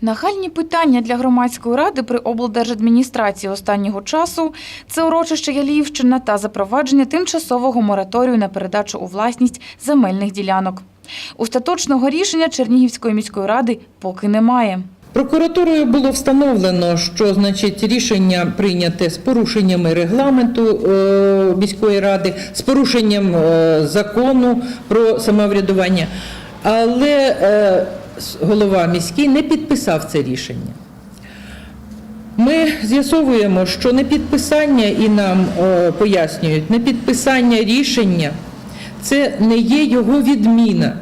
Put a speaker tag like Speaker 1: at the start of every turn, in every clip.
Speaker 1: Нагальні питання для громадської ради при облдержадміністрації останнього часу це урочище Яліївщина та запровадження тимчасового мораторію на передачу у власність земельних ділянок. Остаточного рішення Чернігівської міської ради поки немає.
Speaker 2: Прокуратурою було встановлено, що значить рішення прийняте з порушеннями регламенту е, міської ради, з порушенням е, закону про самоврядування, але е, голова міський не підписав це рішення. Ми з'ясовуємо, що непідписання, і нам пояснюють, непідписання рішення це не є його відміна.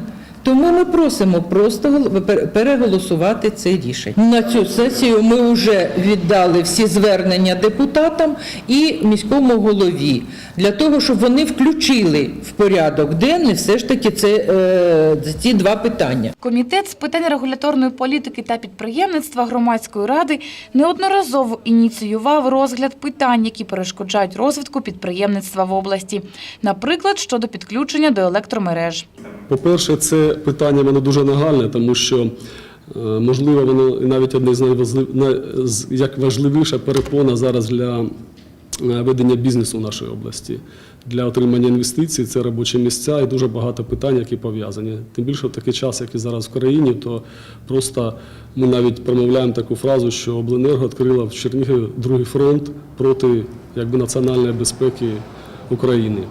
Speaker 2: Тому ми просимо просто гол- пер- переголосувати це рішення. На цю сесію ми вже віддали всі звернення депутатам і міському голові для того, щоб вони включили в порядок денний все ж таки це, е, ці два питання.
Speaker 1: Комітет з питань регуляторної політики та підприємництва громадської ради неодноразово ініціював розгляд питань, які перешкоджають розвитку підприємництва в області, наприклад, щодо підключення до електромереж.
Speaker 3: По-перше, це питання воно дуже нагальне, тому що е, можливо воно навіть одне з найважлив... най- з- як важливіша перепона зараз для е, ведення бізнесу в нашій області. Для отримання інвестицій це робочі місця і дуже багато питань, які пов'язані. Тим більше в такий час, як і зараз в країні, то просто ми навіть промовляємо таку фразу, що обленерго відкрила в Чернігові другий фронт проти якби національної безпеки України.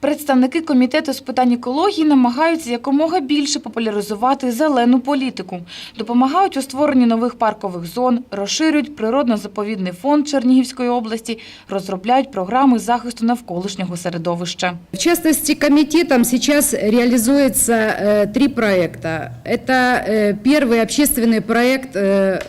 Speaker 1: Представники комітету з питань екології намагаються якомога більше популяризувати зелену політику, допомагають у створенні нових паркових зон, розширюють природно-заповідний фонд Чернігівської області, розробляють програми захисту навколишнього середовища.
Speaker 4: В частности, комитетом сейчас реализуется э, три проекта. Это э, первый общественный проект э,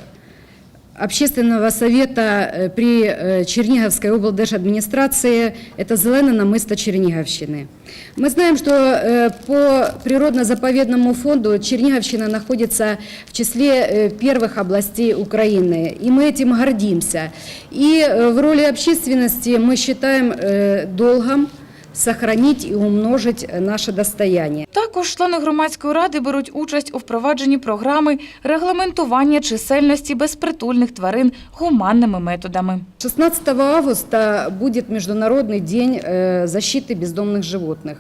Speaker 4: общественного совета э, при э, Черниговской облдержадминистрации – это «Зеленое намысто Черниговщины». Мы знаем, что э, по природно-заповедному фонду Черниговщина находится в числе э, первых областей Украины, и мы этим гордимся. И э, в роли общественности мы считаем э, долгом сохранить и умножить э, наше достояние.
Speaker 1: Також члени громадської ради беруть участь у впровадженні програми регламентування чисельності безпритульних тварин гуманними методами.
Speaker 4: 16 августа будет Международный день э, защиты бездомных животных.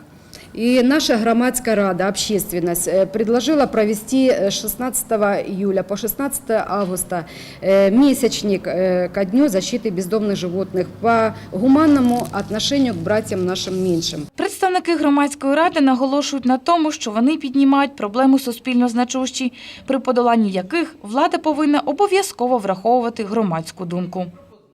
Speaker 4: И наша громадская рада, общественность э, предложила провести э, с 16 июля по 16 августа э, месячник э, ко Дню защиты бездомных животных по гуманному отношению к братьям нашим меньшим.
Speaker 1: Представники громадської ради наголошують на тому, що вони піднімають проблеми суспільно значущі, при подоланні яких влада повинна обов'язково враховувати громадську думку.